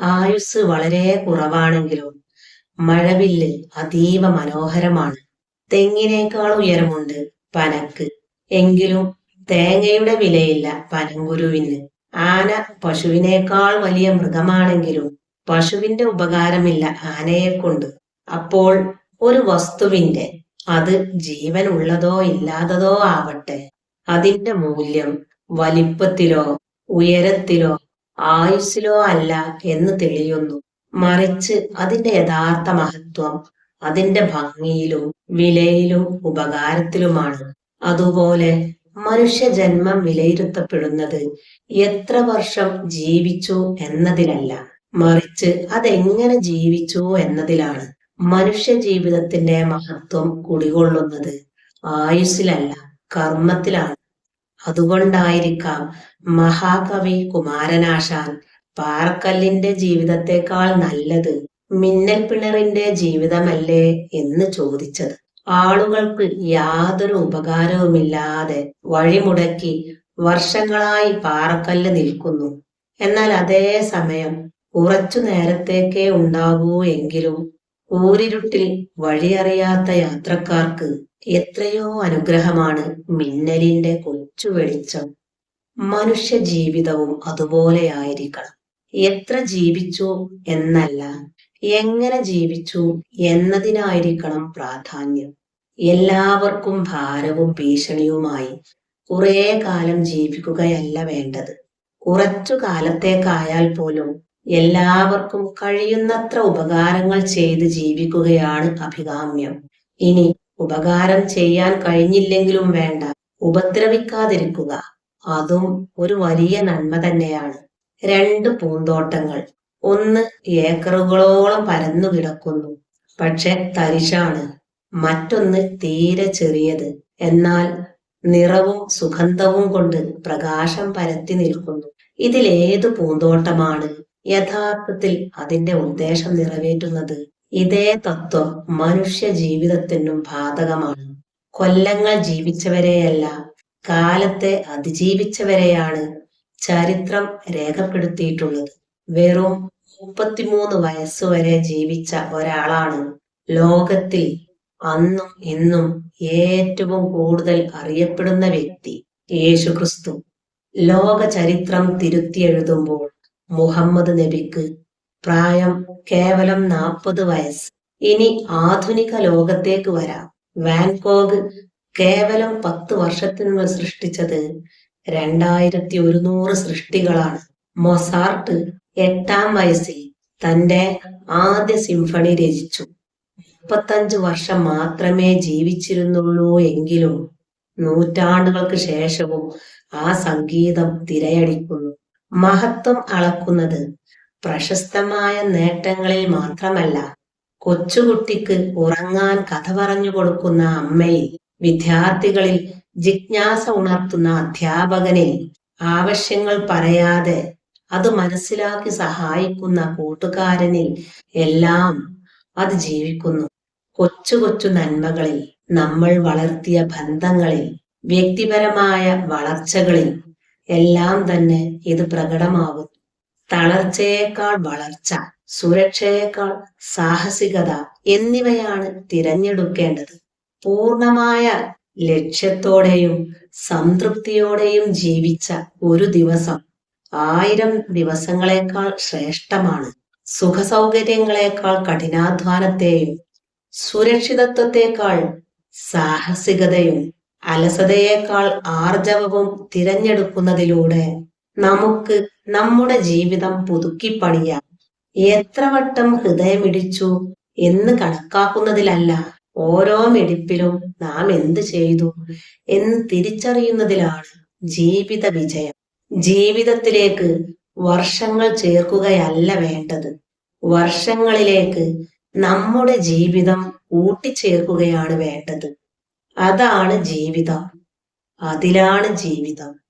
ആയുസ് വളരെ കുറവാണെങ്കിലും മഴവില്ല് അതീവ മനോഹരമാണ്. തെങ്ങിനേക്കാൾ ഉയരമുണ്ട് പനക്ക്. എങ്കിലും തേങ്ങയുടെ വിലയില്ല പനങ്കുരുവിന്. ആന പശുവിനേക്കാൾ വലിയ മൃഗമാണെങ്കിലും പശുവിന്റെ ഉപകാരമില്ല ആനയെ കൊണ്ട് അപ്പോൾ ഒരു വസ്തുവിന്റെ അത് ജീവൻ ഉള്ളതോ ഇല്ലാത്തതോ ആവട്ടെ. അതിന്റെ മൂല്യം വലിപ്പത്തിലോ ഉയരത്തിലോ ആയുസ്സിലോ അല്ല എന്ന് തെളിയുന്നു. മറിച്ച് അതിന്റെ യഥാർത്ഥ മഹത്വം അതിന്റെ ഭംഗിയിലും വിലയിലും ഉപകാരത്തിലുമാണ്. അതുപോലെ മനുഷ്യ ജന്മം വിലയിരുത്തപ്പെടുന്നത് എത്ര വർഷം ജീവിച്ചു എന്നതിലല്ല. മറിച്ച് അതെങ്ങനെ ജീവിച്ചു എന്നതിലാണ് മനുഷ്യ ജീവിതത്തിന്റെ മഹത്വം കുടികൊള്ളുന്നത്. ആയുസ്സിലല്ല കർമ്മത്തിലാണ്. അതുകൊണ്ടായിരിക്കാം മഹാകവി കുമാരനാശാൻ പാറക്കല്ലിന്റെ ജീവിതത്തെക്കാൾ നല്ലത് മിന്നൽ പിണറിന്റെ ജീവിതമല്ലേ എന്ന് ചോദിച്ചത്. ആളുകൾക്ക് യാതൊരു ഉപകാരവുമില്ലാതെ വഴിമുടക്കി വർഷങ്ങളായി പാറക്കല്ല് നിൽക്കുന്നു. എന്നാൽ അതേ സമയം കുറച്ചു നേരത്തേക്കേ ഉണ്ടാകൂ എങ്കിലും ഊരിരുട്ടിൽ വഴിയറിയാത്ത യാത്രക്കാർക്ക് എത്രയോ അനുഗ്രഹമാണ് മിന്നലിന്റെ കൊച്ചു വെളിച്ചം. മനുഷ്യ ജീവിതവും അതുപോലെയായിരിക്കണം എത്ര ജീവിച്ചു എന്നല്ല എങ്ങനെ ജീവിച്ചു എന്നതിനായിരിക്കണം പ്രാധാന്യം. എല്ലാവർക്കും ഭാരവും ഭീഷണിയുമായി കുറെ കാലം ജീവിക്കുകയല്ല വേണ്ടത്. കുറച്ചു കാലത്തേക്കായാൽ പോലും എല്ലാവർക്കും കഴിയുന്നത്ര ഉപകാരങ്ങൾ ചെയ്ത് ജീവിക്കുകയാണ് അഭികാമ്യം. ഇനി ഉപകാരം ചെയ്യാൻ കഴിഞ്ഞില്ലെങ്കിലും വേണ്ട. ഉപദ്രവിക്കാതിരിക്കുക. അതും ഒരു വലിയ നന്മ തന്നെയാണ്. രണ്ട് പൂന്തോട്ടങ്ങൾ. ഒന്ന് ഏക്കറുകളോളം പരന്നു കിടക്കുന്നു. പക്ഷെ തരിശാണ്. മറ്റൊന്ന് തീരെ ചെറിയത്. എന്നാൽ നിറവും സുഗന്ധവും കൊണ്ട് പ്രകാശം പരത്തി നിൽക്കുന്നു. ഇതിലേതു പൂന്തോട്ടമാണ്? യഥാർത്ഥത്തിൽ അതിന്റെ ഉദ്ദേശം നിറവേറ്റുന്നത് ഇതേ തത്വം മനുഷ്യ ജീവിതത്തിനും ബാധകമാണ്. കൊല്ലങ്ങൾ ജീവിച്ചവരെയല്ല കാലത്തെ അതിജീവിച്ചവരെയാണ് ചരിത്രം രേഖപ്പെടുത്തിയിട്ടുള്ളത്. വെറും മുപ്പത്തിമൂന്ന് വയസ്സുവരെ ജീവിച്ച ഒരാളാണ് ലോകത്തിൽ അന്നും ഇന്നും ഏറ്റവും കൂടുതൽ അറിയപ്പെടുന്ന വ്യക്തി യേശുക്രിസ്തു. ലോക ചരിത്രം തിരുത്തിയെഴുതുമ്പോൾ മുഹമ്മദ് നബിക്ക് പ്രായം കേവലം നാൽപ്പത് വയസ്സ്. ഇനി ആധുനിക ലോകത്തേക്ക് വരാം. വാൻകോഗ് കേവലം പത്ത് വർഷത്തിനുള്ളിൽ സൃഷ്ടിച്ചത് രണ്ടായിരത്തി ഒരുന്നൂറ് സൃഷ്ടികളാണ്. മൊസാർട്ട് എട്ടാം വയസ്സിൽ തന്റെ ആദ്യ സിംഫണി രചിച്ചു. മുപ്പത്തഞ്ചു വർഷം മാത്രമേ ജീവിച്ചിരുന്നുള്ളൂ എങ്കിലും നൂറ്റാണ്ടുകൾക്ക് ശേഷവും ആ സംഗീതം തിരയടിക്കുന്നു. മഹത്വം അളക്കുന്നത് പ്രശസ്തമായ നേട്ടങ്ങളിൽ മാത്രമല്ല കൊച്ചുകുട്ടിക്ക് ഉറങ്ങാൻ കഥ പറഞ്ഞു കൊടുക്കുന്ന അമ്മയിൽ വിദ്യാർത്ഥികളിൽ ജിജ്ഞാസ ഉണർത്തുന്ന അധ്യാപകനിൽ ആവശ്യങ്ങൾ പറയാതെ അത് മനസ്സിലാക്കി സഹായിക്കുന്ന കൂട്ടുകാരനിൽ എല്ലാം അത് ജീവിക്കുന്നു. കൊച്ചു കൊച്ചു നന്മകളിൽ നമ്മൾ വളർത്തിയ ബന്ധങ്ങളിൽ വ്യക്തിപരമായ വളർച്ചകളിൽ എല്ലാം തന്നെ ഇത് പ്രകടമാകുന്നു തളർച്ചയേക്കാൾ വളർച്ച സുരക്ഷയേക്കാൾ സാഹസികത എന്നിവയാണ് തിരഞ്ഞെടുക്കേണ്ടത്. പൂർണമായ ലക്ഷ്യത്തോടെയും സംതൃപ്തിയോടെയും ജീവിച്ച ഒരു ദിവസം ആയിരം ദിവസങ്ങളെക്കാൾ ശ്രേഷ്ഠമാണ്. സുഖസൗകര്യങ്ങളെക്കാൾ കഠിനാധ്വാനത്തെയും സുരക്ഷിതത്വത്തെക്കാൾ സാഹസികതയും അലസതയേക്കാൾ ആർജവവും തിരഞ്ഞെടുക്കുന്നതിലൂടെ നമുക്ക് നമ്മുടെ ജീവിതം പുതുക്കിപ്പണിയാം എത്ര വട്ടം ഹൃദയമിടിച്ചു എന്ന് കണക്കാക്കുന്നതിലല്ല ഓരോ മിടിപ്പിലും നാം എന്ത് ചെയ്തു എന്ന് തിരിച്ചറിയുന്നതിലാണ് ജീവിത വിജയം. ജീവിതത്തിലേക്ക് വർഷങ്ങൾ ചേർക്കുകയല്ല വേണ്ടത്. വർഷങ്ങളിലേക്ക് നമ്മുടെ ജീവിതം കൂട്ടിച്ചേർക്കുകയാണ് വേണ്ടത്. അതാണ് ജീവിതം. അതിലാണ് ജീവിതം.